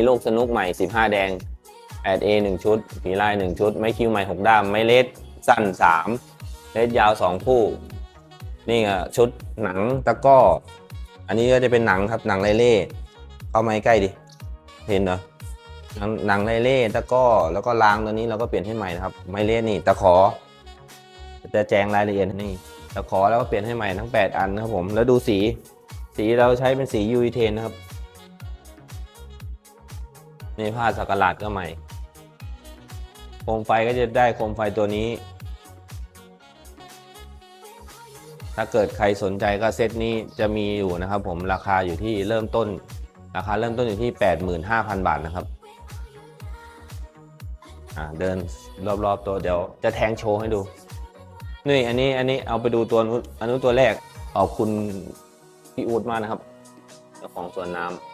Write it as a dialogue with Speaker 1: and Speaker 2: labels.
Speaker 1: ีลูกสนุกใหม่ 15 แดง 8A 1 ชุด ผีลาย 1 ชุด ไม้คิวใหม่ 6 ด้าม ไม้เลสสั้น 3 เลสยาว 2 คู่ นี่อะชุดหนังตะก้อ อันนี้ก็จะเป็นหนังครับหนังไลเล่ เข้ามาใกล้ดิ เห็นเหรอหนังหนังไลเล่ตะก้อ แล้วก็รางตัวนี้เราก็เปลี่ยนให้ใหม่นะครับ ไม้เลสนี่ตะขอ จะแจงรายละเอียดนี่ตะขอแล้วก็เปลี่ยนให้ใหม่ทั้ง 8 อันนะครับผม แล้วดูสี สีเราใช้เป็นสียูวีเทนนะครับ นี่ผ้าสักหลาดก็ใหม่ โคมไฟก็จะได้โคมไฟตัวนี้ ถ้าเกิดใครสนใจก็เซตนี้จะมีอยู่นะครับผมราคาอยู่ที่เริ่มต้น ราคาเริ่มต้นอยู่ที่ 85,000 บาทนะครับเดินรอบๆตัวเดี๋ยวจะแทงโชว์ให้ดู นี่อันนี้อันนี้เอาไปดูตัวอันนู้นตัวแรกขอบคุณพี่อูดมากนะครับเจ้าของสวนน้ำ